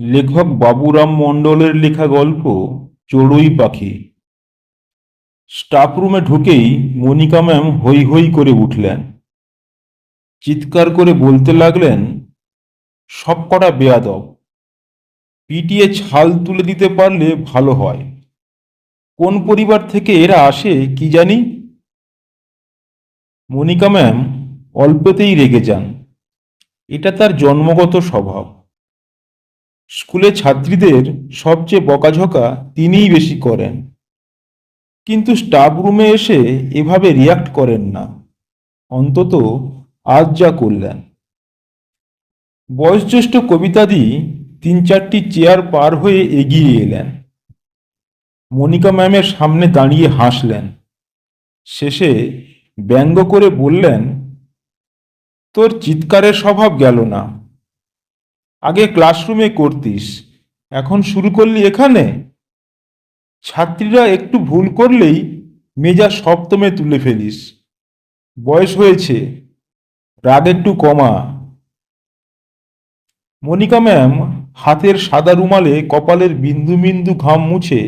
লেখক বাবুরাম মণ্ডলের লেখা গল্প, চড়ুই পাখি। স্টাফ রুমে ঢুকেই মনিকা ম্যাম হৈ হৈ করে উঠলেন। চিৎকার করে বলতে লাগলেন, সব কটা বেয়াদব। পিটিয়ে ছাল তুলে দিতে পারলে ভালো হয়। কোন পরিবার থেকে এরা আসে কি জানি? মনিকা ম্যাম অল্পতেই রেগে যান। এটা তার জন্মগত স্বভাব। স্কুলে ছাত্রীদের সবচেয়ে বকাঝকা তিনিই বেশি করেন। কিন্তু স্টাফ রুমে এসে এভাবে রিয়াক্ট করেন না। অন্তত আজ যা করলেন। বয়োজ্যেষ্ঠ কবিতাদি তিন চারটি চেয়ার পার হয়ে এগিয়ে এলেন। মনিকা ম্যামের সামনে দাঁড়িয়ে হাসলেন। শেষে ব্যঙ্গ করে বললেন, তোর চিৎকারের স্বভাব গেল না। আগে ক্লাসরুমে করতিস, এখন শুরু করলি এখানে? ছাত্রীরা একটু ভুল করলেই মেজা সপ্তমে তুলে ফেলিস। বয়স হয়েছে, রাগ একটু কমা। মনিকা ম্যাম হাতের সাদা রুমালে কপালের বিন্দু বিন্দু ঘাম মুছে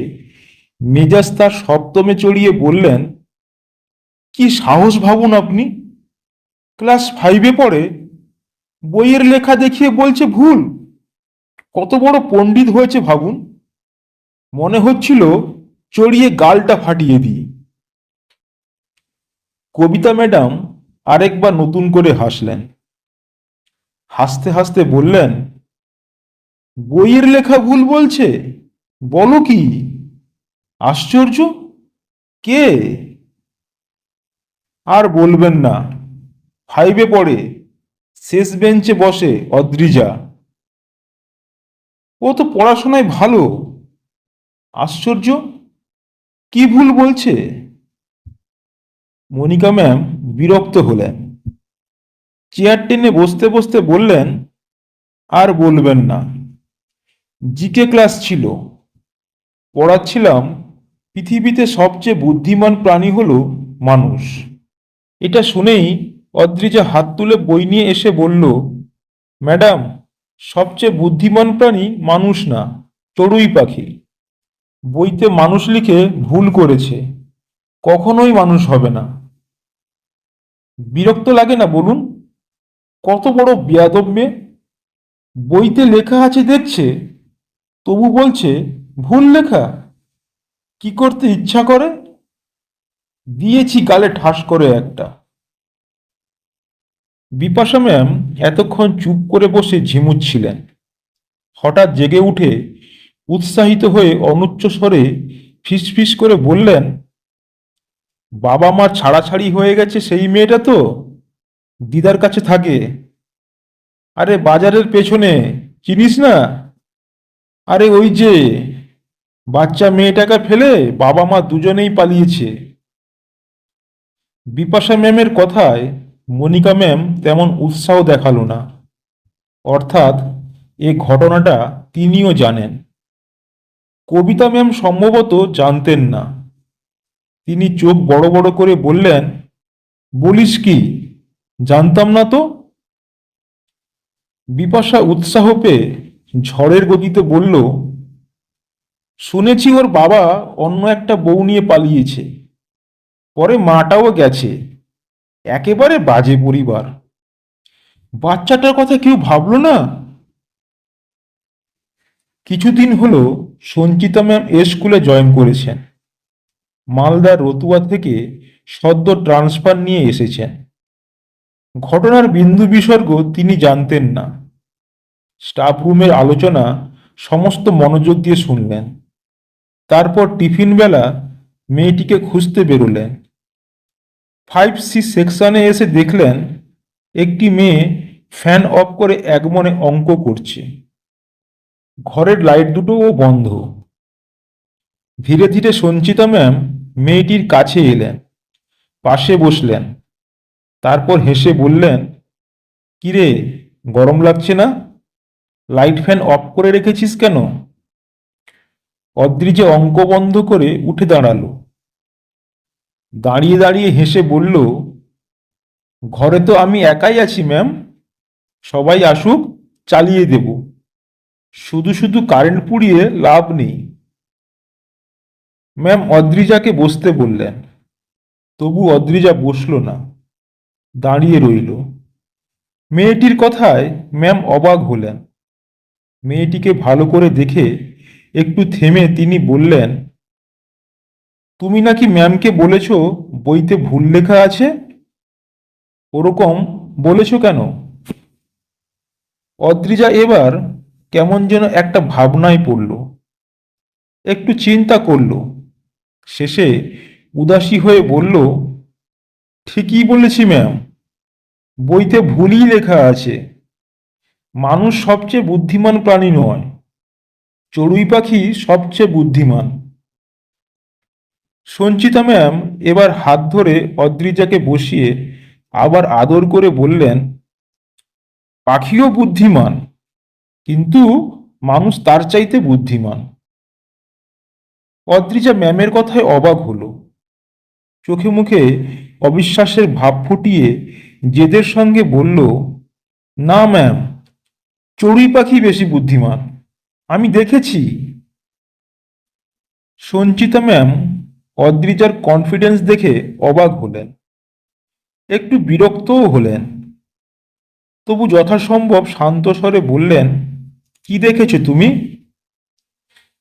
মেজাজ তার সপ্তমে চড়িয়ে বললেন, কি সাহস ভাবুন আপনি? ক্লাস ফাইভে পড়ে বইয়ের লেখা দেখিয়ে বলছে ভুল। কত বড় পণ্ডিত হয়েছে ভাবুন। মনে হচ্ছিল চড়িয়ে গালটা ফাটিয়ে দিই। কবিতা ম্যাডাম আরেকবার নতুন করে হাসলেন। হাসতে হাসতে বললেন, বইয়ের লেখা ভুল বলছে? বলো কি? আশ্চর্য? কে? আর বলবেন না। ফাইভে পড়ে। শেষ বেঞ্চে বসে অদ্রিজা। ও তো পড়াশোনায় ভালো। আশ্চর্য, কি ভুল বলছে? মনিকা ম্যাম বিরক্ত হলেন। চেয়ার টেনে বসতে বসতে বললেন, আর বলবেন না। জিকে ক্লাস ছিল। পড়াচ্ছিলাম, পৃথিবীতে সবচেয়ে বুদ্ধিমান প্রাণী হলো মানুষ। এটা শুনেই অদ্রিজা হাত তুলে বই নিয়ে এসে বলল, ম্যাডাম, সবচেয়ে বুদ্ধিমান প্রাণী মানুষ না, চড়ুই পাখি। বইতে মানুষ লিখে ভুল করেছে, কখনোই মানুষ হবে না। বিরক্ত লাগে না বলুন? কত বড় বেয়াদব মেয়ে। বইতে লেখা আছে দেখছে, তবু বলছে, ভুল লেখা? কি করতে ইচ্ছা করে? দিয়েছি গালে ঠাস করে একটা। বিপাশা ম্যাম এতক্ষণ চুপ করে বসে ঝিমুচ্ছিলেন হঠাৎ জেগে উঠে উৎসাহিত হয়ে অনুচ্চ স্বরে ফিসফিস করে বললেন, বাবা মার ছাড়াছাড়ি হয়ে গেছে সেই মেয়েটা তো? দিদার কাছে থাকে। আরে বাজারের পেছনে, চিনিস না? আরে ওই যে, বাচ্চা মেয়েটাকে ফেলে বাবা মা দুজনেই পালিয়েছে। বিপাশা ম্যামের কথায় মনিকা ম্যাম তেমন উৎসাহ দেখাল না। অর্থাৎ এ ঘটনাটা তিনিও জানেন। কবিতা ম্যাম সম্ভবত জানতেন না। তিনি চোখ বড় বড় করে বললেন, বলিস কি, জানতাম না তো? বিপাশা উৎসাহ পেয়ে ঝড়ের গতিতে বলল, শুনেছি ওর বাবা অন্য একটা বউ নিয়ে পালিয়েছে। পরে মাটাও গেছে। একেবারে বাজে পরিবার। বাচ্চাটার কথা কেউ ভাবলো না? কিছুদিন হলো সঞ্চিতা ম্যাম এ স্কুলে জয়েন করেছেন। মালদার রতুয়া থেকে সদ্য ট্রান্সফার নিয়ে এসেছেন। ঘটনার বিন্দু বিসর্গ তিনি জানতেন না। স্টাফ রুমের আলোচনা সমস্ত মনোযোগ দিয়ে শুনলেন। তারপর টিফিন বেলা মেয়েটিকে খুঁজতে বেরোলেন। ফাইভ সি সেকশনে এসে দেখলেন একটি মেয়ে ফ্যান অফ করে এক মনে অঙ্ক করছে। ঘরের লাইট দুটোও বন্ধ। ধীরে ধীরে সঞ্চিতা ম্যাম মেয়েটির কাছে এলেন, পাশে বসলেন, তারপর হেসে বললেন, কিরে, গরম লাগছে না? লাইট ফ্যান অফ করে রেখেছিস কেন? অদ্রিজে অঙ্ক বন্ধ করে উঠে দাঁড়াল। দাঁড়িয়ে দাঁড়িয়ে হেসে বলল, ঘরে তো আমি একাই আছি, ম্যাম। সবাই আসুক, চালিয়ে দেব। শুধু শুধু কারেন্ট পুড়িয়ে লাভ নেই। ম্যাম অদ্রিজাকে বসতে বললেন। তবু অদ্রিজা বসল না, দাঁড়িয়ে রইল। মেয়েটির কথায় ম্যাম অবাক হলেন। মেয়েটিকে ভালো করে দেখে একটু থেমে তিনি বললেন তুমি নাকি ম্যামকে বলেছ বইতে ভুল লেখা আছে? ওরকম বলেছ কেন? অদ্রিজা এবার কেমন যেন একটা ভাবনায় পড়ল। একটু চিন্তা করল। শেষে উদাসী হয়ে বলল, ঠিকই বলেছি ম্যাম বইতে ভুলই লেখা আছে। মানুষ সবচেয়ে বুদ্ধিমান প্রাণী নয়। চড়ুই পাখি সবচেয়ে বুদ্ধিমান। সঞ্চিতা ম্যাম এবার হাত ধরে অদ্রিজাকে বসিয়ে আবার আদর করে বললেন, পাখিও বুদ্ধিমান, কিন্তু মানুষ তার চাইতে বুদ্ধিমান। অদ্রিজা ম্যামের কথায় অবাক হলো। চোখে মুখে অবিশ্বাসের ভাব ফুটিয়ে জেদের সঙ্গে বলল, না ম্যাম, চড়ুই পাখি বেশি বুদ্ধিমান, আমি দেখেছি। সঞ্চিতা ম্যাম অদ্রিজার কনফিডেন্স দেখে অবাক হলেন। একটু বিরক্তও হলেন। তবু যথাসম্ভব শান্ত স্বরে বললেন, কি দেখেছ তুমি?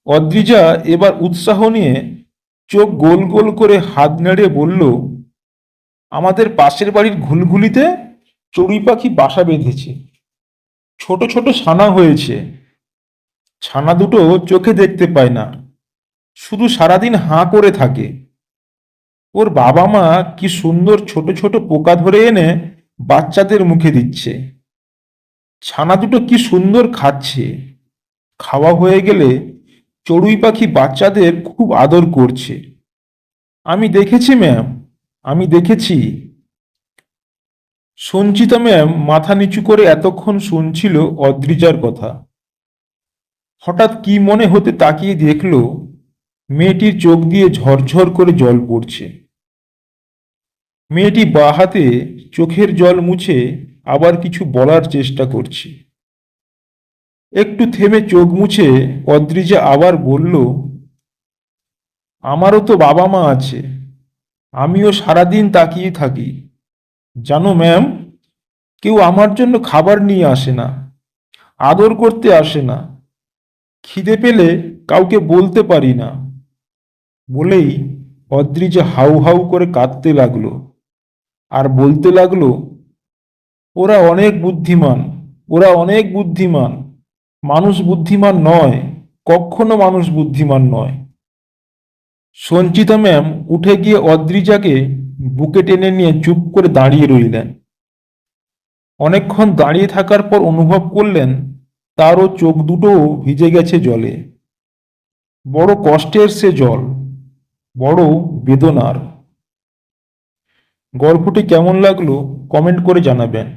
অদ্রিজা এবার উৎসাহ নিয়ে চোখ গোল গোল করে হাত নেড়ে বলল, আমাদের পাশের বাড়ির ঘুলঘুলিতে চড়ুই পাখি বাসা বেঁধেছে। ছোট ছোট ছানা হয়েছে। ছানা দুটো চোখে দেখতে পায় না। শুধু সারাদিন হাঁ করে থাকে। ওর বাবা মা কি সুন্দর ছোট ছোট পোকা ধরে এনে বাচ্চাদের মুখে দিচ্ছে। ছানা দুটো কি সুন্দর খাচ্ছে। খাওয়া হয়ে গেলে চড়ুই পাখি বাচ্চাদের খুব আদর করছে। আমি দেখেছি, ম্যাম, আমি দেখেছি। সঞ্চিতা ম্যাম মাথা নিচু করে এতক্ষণ শুনছিল অদ্রিজার কথা। হঠাৎ কি মনে হতে তাকিয়ে দেখল মেয়েটির চোখ দিয়ে ঝরঝর করে জল পড়ছে। মেয়েটি বা হাতে চোখের জল মুছে আবার কিছু বলার চেষ্টা করছে। একটু থেমে চোখ মুছে অদ্রিজা আবার বলল, আমারও তো বাবা মা আছে। আমিও সারাদিন তাকিয়ে থাকি। জানো ম্যাম, কেউ আমার জন্য খাবার নিয়ে আসে না, আদর করতে আসে না। খিদে পেলে কাউকে বলতে পারি না। বলেই অদ্রিজা হাউ হাউ করে কাঁদতে লাগল আর বলতে লাগল, ওরা অনেক বুদ্ধিমান, ওরা অনেক বুদ্ধিমান। মানুষ বুদ্ধিমান নয়, কখনো মানুষ বুদ্ধিমান নয়। সঞ্চিতা ম্যাম উঠে গিয়ে অদ্রিজাকে বুকে টেনে নিয়ে চুপ করে দাঁড়িয়ে রইলেন। অনেকক্ষণ দাঁড়িয়ে থাকার পর অনুভব করলেন, তারও চোখ দুটোও ভিজে গেছে জলে। বড় কষ্টের সে জল। বড় বেদনার। গল্পটি কেমন লাগল কমেন্ট করে জানাবেন।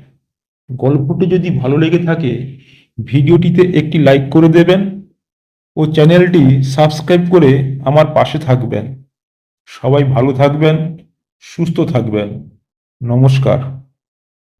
গল্পটি যদি ভালো লেগে থাকে, ভিডিওটিতে একটি লাইক করে দেবেন ও চ্যানেলটি সাবস্ক্রাইব করে আমার পাশে থাকবেন। সবাই ভালো থাকবেন, সুস্থ থাকবেন। নমস্কার।